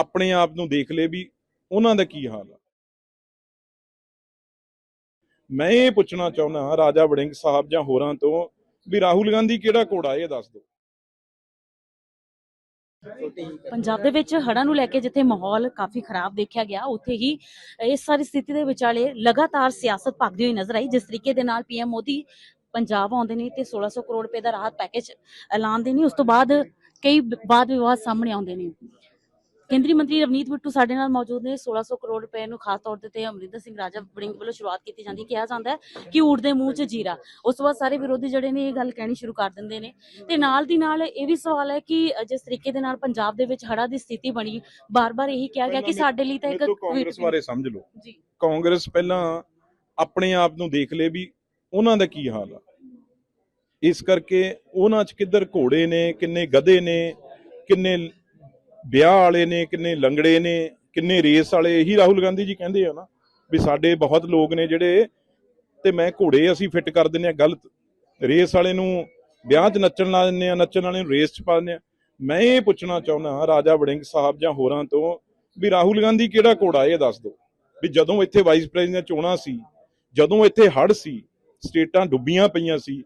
ਆਪਣੇ ਆਪ ਨੂੰ ਦੇਖ ਲੇ ਵੀ ਉਹਨਾਂ ਦਾ ਕੀ ਹਾਲ ਆ। ਮੈਂ ਇਹ ਪੁੱਛਣਾ ਚਾਹੁੰਦਾ ਰਾਜਾ ਵੜਿੰਗ ਸਾਹਿਬ ਜਾਂ ਹੋਰਾਂ ਤੋਂ ਵੀ ਰਾਹੁਲ ਗਾਂਧੀ ਕਿਹੜਾ ਘੋੜਾ ਇਹ ਦੱਸ ਦਿਓ। ਪੰਜਾਬ ਦੇ ਵਿੱਚ ਹੜ੍ਹਾਂ ਨੂੰ ਲੈ ਕੇ ਜਿੱਥੇ ਮਾਹੌਲ ਕਾਫੀ ਖਰਾਬ ਦੇਖਿਆ ਗਿਆ, ਉੱਥੇ ਹੀ ਇਸ ਸਾਰੀ ਸਥਿਤੀ ਦੇ ਵਿਚਾਲੇ ਲਗਾਤਾਰ ਸਿਆਸਤ ਭਗਦੀ ਹੋਈ ਨਜ਼ਰ ਆਈ, ਜਿਸ ਤਰੀਕੇ ਦੇ ਨਾਲ ਪੀਐਮ ਮੋਦੀ ਪੰਜਾਬ ਆਉਂਦੇ ਨੇ ਤੇ 1600 ਕਰੋੜ ਰੁਪਏ ਦਾ ਰਾਹਤ ਪੈਕੇਜ ਐਲਾਨ ਦੇ ਨੇ, ਉਸ ਤੋਂ ਬਾਅਦ ਕਈ ਵਾਦ ਵਿਵਾਦ ਸਾਹਮਣੇ ਆਉਂਦੇ ਨੇ। ਕੇਂਦਰੀ ਮੰਤਰੀ ਰਵਨੀਤ ਬਿੱਟੂ ਸਾਡੇ ਨਾਲ ਮੌਜੂਦ ਨੇ। 1600 ਕਰੋੜ ਰੁਪਏ ਨੂੰ ਖਾਸ ਤੌਰ ਤੇ ਅਮਰਿੰਦਰ ਸਿੰਘ ਰਾਜਾ ਵੜਿੰਗ ਵੱਲੋਂ ਸ਼ੁਰੂਆਤ ਕੀਤੀ ਜਾਂਦੀ। ਕਿਹਾ ਜਾਂਦਾ ਹੈ ਕਿ ਊਠ ਦੇ ਮੂੰਹ 'ਚ ਜੀਰਾ। ਉਸ ਤੋਂ ਬਾਅਦ ਸਾਰੇ ਵਿਰੋਧੀ ਜਿਹੜੇ ਨੇ ਇਹ ਗੱਲ ਕਹਿਣੀ ਸ਼ੁਰੂ ਕਰ ਦਿੰਦੇ ਨੇ। ਤੇ ਨਾਲ ਦੀ ਨਾਲ ਇਹ ਵੀ ਸਵਾਲ ਹੈ ਕਿ ਜਿਸ ਤਰੀਕੇ ਦੇ ਨਾਲ ਪੰਜਾਬ ਦੇ ਵਿੱਚ ਹੜ੍ਹਾਂ ਦੀ ਸਥਿਤੀ ਬਣੀ ਬਾਰ-ਬਾਰ ਇਹੀ ਕਿਹਾ ਗਿਆ ਕਿ ਸਾਡੇ ਲਈ ਤਾਂ ਇੱਕ ਕਾਂਗਰਸ ਬਾਰੇ ਸਮਝ ਲਓ। ਜੀ। ਕਾਂਗਰਸ ਪਹਿਲਾਂ ਆਪਣੇ ਆਪ ਨੂੰ ਦੇਖ ਲੇ ਵੀ ਉਹਨਾਂ ਦਾ ਕੀ ਹਾਲ ਆ। ਇਸ ਕਰਕੇ ਉਹਨਾਂ 'ਚ ਕਿੱਧਰ ਘੋੜੇ ਨੇ ਕਿੰਨੇ ਗਧੇ ਨੇ ਕਿੰਨੇ ਵਿਆਹ ਵਾਲੇ ਨੇ, ਕਿੰਨੇ ਲੰਗੜੇ ਨੇ, ਕਿੰਨੇ ਰੇਸ ਵਾਲੇ, ਇਹੀ ਰਾਹੁਲ ਗਾਂਧੀ ਜੀ ਕਹਿੰਦੇ ਆ ਨਾ ਵੀ ਸਾਡੇ ਬਹੁਤ ਲੋਕ ਨੇ ਜਿਹੜੇ ਤੇ ਮੈਂ ਘੋੜੇ ਅਸੀਂ ਫਿੱਟ ਕਰ ਦਿੰਨੇ ਆ ਗਲਤ। ਰੇਸ ਵਾਲੇ ਨੂੰ ਵਿਆਹ 'ਚ ਨੱਚਣ ਲਾ ਦਿੰਨੇ ਆ ਨੱਚਣ ਵਾਲੇ ਨੂੰ ਰੇਸ 'ਚ ਪਾ ਦਿੰਨੇ ਆ ਮੈਂ ਇਹ ਪੁੱਛਣਾ ਚਾਹੁੰਦਾ ਰਾਜਾ ਵੜਿੰਗ ਸਾਹਿਬ ਜਾਂ ਹੋਰਾਂ ਤੋਂ ਵੀ ਰਾਹੁਲ ਗਾਂਧੀ ਕਿਹੜਾ ਘੋੜਾ ਇਹ ਦੱਸ ਦਿਓ? ਵੀ ਜਦੋਂ ਇੱਥੇ ਵਾਈਸ ਪ੍ਰੈਜ਼ੀਡੈਂਟ ਚੋਣਾਂ ਸੀ, ਜਦੋਂ ਇੱਥੇ ਹੜ੍ਹ ਸੀ, ਸਟੇਟਾਂ ਡੁੱਬੀਆਂ ਪਈਆਂ ਸੀ,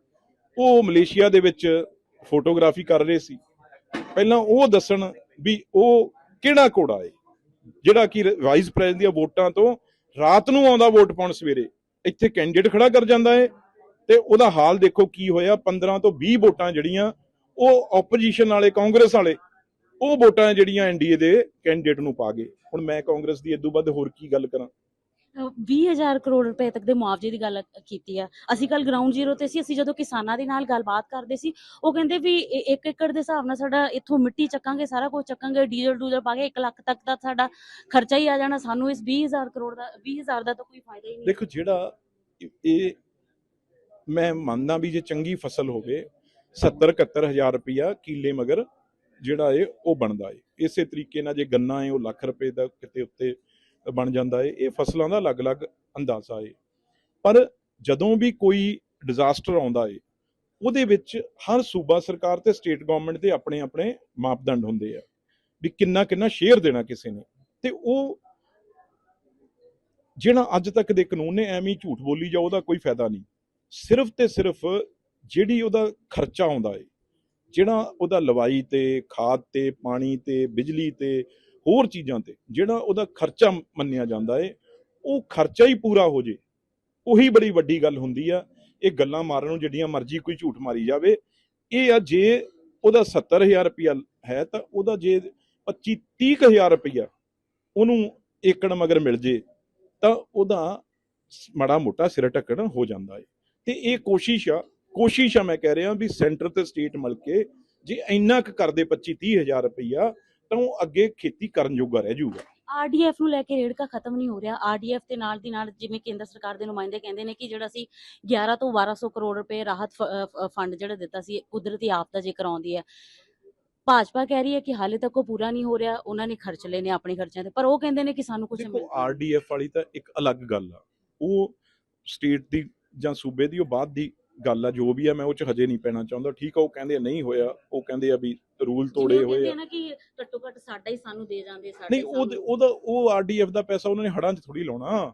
ਉਹ ਮਲੇਸ਼ੀਆ ਦੇ ਵਿੱਚ ਫੋਟੋਗ੍ਰਾਫੀ ਕਰ ਰਹੇ ਸੀ। ਪਹਿਲਾਂ ਉਹ ਦੱਸਣ ਵੀ ਉਹ ਕਿਹੜਾ ਘੋੜਾ ਹੈ ਜਿਹੜਾ ਕਿ ਵਾਈਸ ਪ੍ਰੈਜ਼ੀਡੈਂਟ ਦੀਆਂ ਵੋਟਾਂ ਤੋਂ ਰਾਤ ਨੂੰ ਆਉਂਦਾ ਵੋਟ ਪਾਉਣ ਸਵੇਰੇ, ਇੱਥੇ ਕੈਂਡੀਡੇਟ ਖੜਾ ਕਰ ਜਾਂਦਾ ਹੈ ਤੇ ਉਹਦਾ ਹਾਲ ਦੇਖੋ ਕੀ ਹੋਇਆ 15 ਤੋਂ 20 ਵੋਟਾਂ ਜਿਹੜੀਆਂ ਉਹ ਆਪੋਜੀਸ਼ਨ ਵਾਲੇ, ਕਾਂਗਰਸ ਵਾਲੇ, ਉਹ ਵੋਟਾਂ ਜਿਹੜੀਆਂ ਐਨਡੀਏ ਦੇ ਕੈਂਡੀਡੇਟ ਨੂੰ ਪਾ ਗਏ। ਹੁਣ ਮੈਂ ਕਾਂਗਰਸ ਦੀ ਇਦੋਂ ਵੱਧ ਹੋਰ ਕੀ ਗੱਲ ਕਰਾਂ? 20000 ਕਰੋੜ ਰੁਪਏ ਤੱਕ ਦੇ ਮੁਆਵਜ਼ੇ ਦੀ ਗੱਲ ਕੀਤੀ ਆ। ਅਸੀਂ ਕੱਲ ਗਰਾਊਂਡ ਜ਼ੀਰੋ ਤੇ ਸੀ, ਅਸੀਂ ਜਦੋਂ ਕਿਸਾਨਾਂ ਦੇ ਨਾਲ ਗੱਲਬਾਤ ਕਰਦੇ ਸੀ, ਉਹ ਕਹਿੰਦੇ ਵੀ 1 ਏਕੜ ਦੇ ਹਿਸਾਬ ਨਾਲ ਸਾਡਾ ਇੱਥੋਂ ਮਿੱਟੀ ਚੱਕਾਂਗੇ, ਸਾਰਾ ਕੁਝ ਚੱਕਾਂਗੇ, ਡੀਜ਼ਲ ਡੂਜ਼ਲ ਪਾ ਕੇ 1 ਲੱਖ ਤੱਕ ਦਾ ਸਾਡਾ ਖਰਚਾ ਹੀ ਆ ਜਾਣਾ। ਸਾਨੂੰ ਇਸ 20000 ਕਰੋੜ ਦਾ 20000 ਦਾ ਤਾਂ ਕੋਈ ਫਾਇਦਾ ਹੀ ਨਹੀਂ। ਦੇਖੋ ਜਿਹੜਾ ਇਹ ਮੈਂ ਮੰਨਦਾ ਵੀ ਜੇ ਚੰਗੀ ਫਸਲ ਹੋਵੇ 70 71 ਹਜ਼ਾਰ ਰੁਪਇਆ ਕੀਲੇ ਮਗਰ ਜਿਹੜਾ ਏ ਉਹ ਬਣਦਾ ਏ। ਇਸੇ ਤਰੀਕੇ ਨਾਲ ਜੇ ਗੰਨਾ ਏ, ਉਹ ਲੱਖ ਰੁਪਏ ਦਾ ਕਿਤੇ ਉੱਤੇ ਬਣ ਜਾਂਦਾ ਏ, ਇਹ ਫਸਲਾਂ ਦਾ ਅਲੱਗ-ਅਲੱਗ ਅੰਦਾਜ਼ਾ ਏ। ਪਰ ਜਦੋਂ ਵੀ ਕੋਈ ਡਿਜ਼ਾਸਟਰ ਆਉਂਦਾ ਏ, ਉਹਦੇ ਵਿੱਚ ਹਰ ਸੂਬਾ ਸਰਕਾਰ ਤੇ ਸਟੇਟ ਗਵਰਨਮੈਂਟ ਦੇ ਆਪਣੇ ਆਪਣੇ ਮਾਪਦੰਡ ਹੁੰਦੇ ਆ ਵੀ ਕਿੰਨਾ ਕਿੰਨਾ ਸ਼ੇਅਰ ਦੇਣਾ ਕਿਸੇ ਨੇ। ਤੇ ਉਹ ਜਿਹੜਾ ਅੱਜ ਤੱਕ ਦੇ ਕਾਨੂੰਨ ਨੇ, ਐਵੇਂ ਝੂਠ ਬੋਲੀ ਜਾ ਉਹਦਾ ਕੋਈ ਫਾਇਦਾ ਨਹੀਂ। ਸਿਰਫ ਤੇ ਸਿਰਫ ਜਿਹੜੀ ਉਹਦਾ ਖਰਚਾ ਆਉਂਦਾ ਏ, ਜਿਹੜਾ ਉਹਦਾ ਲਵਾਈ ਤੇ, ਖਾਦ ਤੇ, ਪਾਣੀ ਤੇ, ਬਿਜਲੀ ਤੇ ਹੋਰ ਚੀਜ਼ਾਂ ਤੇ, ਜਿਹੜਾ ਉਹਦਾ ਖਰਚਾ ਮੰਨਿਆ ਜਾਂਦਾ ਏ, ਉਹ ਖਰਚਾ ਹੀ ਪੂਰਾ ਹੋ ਜੇ। ਉਹੀ ਬੜੀ ਵੱਡੀ ਗੱਲ ਹੁੰਦੀ ਆ, ਇਹ ਗੱਲਾਂ ਮਾਰਨ ਨੂੰ ਜਿਹੜੀਆਂ ਮਰਜ਼ੀ ਕੋਈ ਝੂਠ ਮਾਰੀ ਜਾਵੇ, ਇਹ ਆ ਜੇ ਉਹਦਾ 70000 ਰੁਪਇਆ ਹੈ ਤਾਂ ਉਹਦਾ ਜੇ 25 30000 ਰੁਪਇਆ ਉਹਨੂੰ ਏਕੜ ਮਗਰ ਮਿਲ ਜੇ, ਤਾਂ ਉਹਦਾ ਮਾੜਾ ਮੋਟਾ ਸਿਰ ਢੱਕਣ ਹੋ ਜਾਂਦਾ ਏ। ਤੇ ਇਹ ਕੋਸ਼ਿਸ਼ ਆ ਕੋਸ਼ਿਸ਼ ਆ ਮੈਂ ਕਹਿ ਰਿਹਾ ਵੀ ਸੈਂਟਰ ਤੇ ਸਟੇਟ ਮਿਲ ਕੇ ਜੇ ਇੰਨਾ ਕੁ ਕਰਦੇ 25 30 ਹਜ਼ਾਰ ਰੁਪਈਆ ਤਾਂ ਉਹ ਅੱਗੇ ਖੇਤੀ ਕਰਨ ਜੋਗਾ ਰਹਿ ਜਾਊਗਾ। ਆਰਡੀਐਫ ਨੂੰ ਲੈ ਕੇ ਰੇੜਕਾ ਖਤਮ ਨਹੀਂ ਹੋ ਰਿਹਾ। ਆਰਡੀਐਫ ਦੇ ਨਾਲ ਦੀ ਨਾਲ ਜਿਵੇਂ ਕੇਂਦਰ ਸਰਕਾਰ ਦੇ ਨੁਮਾਇੰਦੇ ਕਹਿੰਦੇ ਨੇ ਕਿ ਜਿਹੜਾ ਸੀ 11 ਤੋਂ 1200 ਕਰੋੜ ਰੁਪਏ ਰਾਹਤ ਫੰਡ ਜਿਹੜਾ ਦਿੱਤਾ ਸੀ ਕੁਦਰਤੀ ਆਫਤਾ ਜੇਕਰ ਆਉਂਦੀ ਹੈ। ਭਾਜਪਾ ਕਹਿ ਰਹੀ ਹੈ ਕਿ ਹਾਲੇ ਤੱਕ ਉਹ ਪੂਰਾ ਨਹੀਂ ਹੋ ਰਿਹਾ। ਉਹਨਾਂ ਨੇ ਖਰਚ ਲਏ ਨੇ ਆਪਣੇ ਖਰਚਿਆਂ ਤੇ। ਪਰ ਉਹ ਕਹਿੰਦੇ ਨੇ ਕਿ ਸਾਨੂੰ ਕੁਝ ਦੇਖੋ ਆਰਡੀਐਫ ਵਾਲੀ ਤਾਂ ਇੱਕ ਅਲੱਗ ਗੱਲ ਆ। ਉਹ ਸਟੇਟ ਦੀ ਜਾਂ ਸੂਬੇ ਦੀ ਉਹ ਬਾਅਦ ਦੀ ਗੱਲ ਆ ਜੋ ਵੀ ਆ ਮੈਂ ਉਹ ਚ ਹਜੇ ਨਹੀਂ ਪੈਣਾ ਚਾਹੁੰਦਾ। ਠੀਕ ਆ ਉਹ ਕਹਿੰਦੇ ਨਹੀਂ ਹੋਇਆ। ਉਹ ਕਹਿੰਦੇ ਆ ਵੀ ਰੂਲ ਤੋੜੇ ਹੋਏ ਆ। ਨਾ ਕਿ ਘੱਟੋ ਘੱਟ ਸਾਡਾ ਹੀ ਸਾਨੂੰ ਦੇ ਜਾਂਦੇ ਸਾਡੇ ਨਹੀਂ ਉਹ ਉਹਦਾ ਉਹ ਆਰਡੀਐਫ ਦਾ ਪੈਸਾ ਉਹਨਾਂ ਨੇ ਹੜਾਂ 'ਚ ਥੋੜੀ ਲਾਉਣਾ।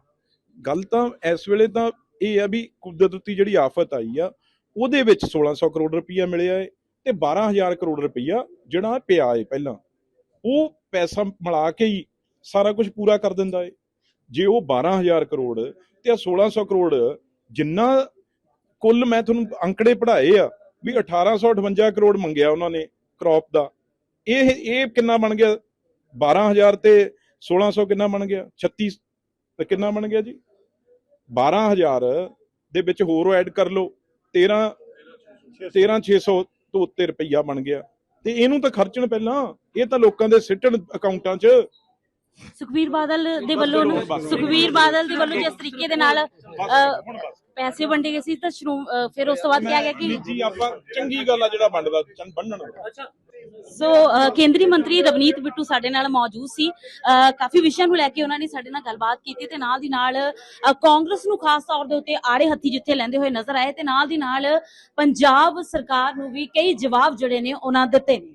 ਗੱਲ ਤਾਂ ਇਸ ਵੇਲੇ ਤਾਂ ਇਹ ਆ ਵੀ ਕੁਦਰਤੀ ਜਿਹੜੀ ਆਫਤ ਆਈ ਆ ਉਹਦੇ ਵਿੱਚ 1600 ਕਰੋੜ ਰੁਪਈਆ ਮਿਲਿਆ ਏ ਤੇ 12000 ਕਰੋੜ ਰੁਪਈਆ ਜਿਹੜਾ ਪਿਆ ਏ ਪਹਿਲਾਂ। ਉਹ ਪੈਸਾ ਮਿਲਾ ਕੇ ਹੀ ਸਾਰਾ ਕੁਝ ਪੂਰਾ ਕਰ ਦਿੰਦਾ ਏ। ਜੇ ਉਹ 12000 ਕਰੋੜ ਤੇ ਆਹ 1600 ਕਰੋੜ ਜਿੰਨਾ ਕੁੱਲ ਮੈਂ ਤੁਹਾਨੂੰ ਅੰਕੜੇ ਪੜਾਏ ਆ ਵੀ 1858 ਕਰੋੜ ਮੰਗਿਆ ਉਹਨਾਂ ਨੇ ਕ੍ਰੌਪ ਦਾ। ਇਹ ਇਹ ਕਿੰਨਾ ਬਣ ਗਿਆ? 12000 ਤੇ 1600 ਕਿੰਨਾ ਬਣ ਗਿਆ? 36 ਤੇ ਕਿੰਨਾ ਬਣ ਗਿਆ ਜੀ? 12000 ਦੇ ਵਿੱਚ ਹੋਰ ਐਡ ਕਰ ਲਓ। 13 13600 ਤੋਂ ਉੱਤੇ ਰੁਪਈਆ ਬਣ ਗਿਆ। ਤੇ ਇਹਨੂੰ ਤਾਂ ਖਰਚਣ ਪਹਿਲਾਂ, ਇਹ ਤਾਂ ਲੋਕਾਂ ਦੇ ਸਿੱਟਣ ਅਕਾਊਂਟਾਂ 'ਚ ਸੁਖਵੀਰ ਬਾਦਲ ਦੇ ਵੱਲੋਂ ਬਸ। ਸੁਖਵੀਰ ਬਾਦਲ ਦੇ ਵੱਲੋਂ ਜਿਸ ਤਰੀਕੇ ਦੇ ਨਾਲ ਪੈਸੇ ਵੰਡੇ ਗਏ ਸੀ ਤਾਂ ਫਿਰ ਉਸ ਤੋਂ ਬਾਅਦ ਕਿਹਾ ਗਿਆ ਕਿ ਜੀ ਆਪਾਂ ਚੰਗੀ ਗੱਲ ਆ ਜਿਹੜਾ ਵੰਡਦਾ ਵੰਡਣ ਦਾ ਸੋ ਕੇਂਦਰੀ ਮੰਤਰੀ ਰਵਨੀਤ ਬਿੱਟੂ ਸਾਡੇ ਨਾਲ ਮੌਜੂਦ ਸੀ। ਕਾਫੀ ਵਿਸ਼ਿਆਂ ਨੂੰ ਲੈ ਕੇ ਉਹਨਾਂ ਨੇ ਸਾਡੇ ਨਾਲ ਗੱਲਬਾਤ ਕੀਤੀ ਤੇ ਨਾਲ ਦੀ ਨਾਲ ਕਾਂਗਰਸ ਨੂੰ ਖਾਸ ਤੌਰ ਦੇ ਉੱਤੇ ਆੜੇ ਹੱਥੀ ਜਿੱਥੇ ਲੈਂਦੇ ਹੋਏ ਨਜ਼ਰ ਆਏ ਤੇ ਨਾਲ ਦੀ ਨਾਲ ਪੰਜਾਬ ਸਰਕਾਰ ਨੂੰ ਵੀ ਕਈ ਜਵਾਬ ਜਿਹੜੇ ਨੇ ਉਹਨਾਂ ਦਿੱਤੇ ਨੇ।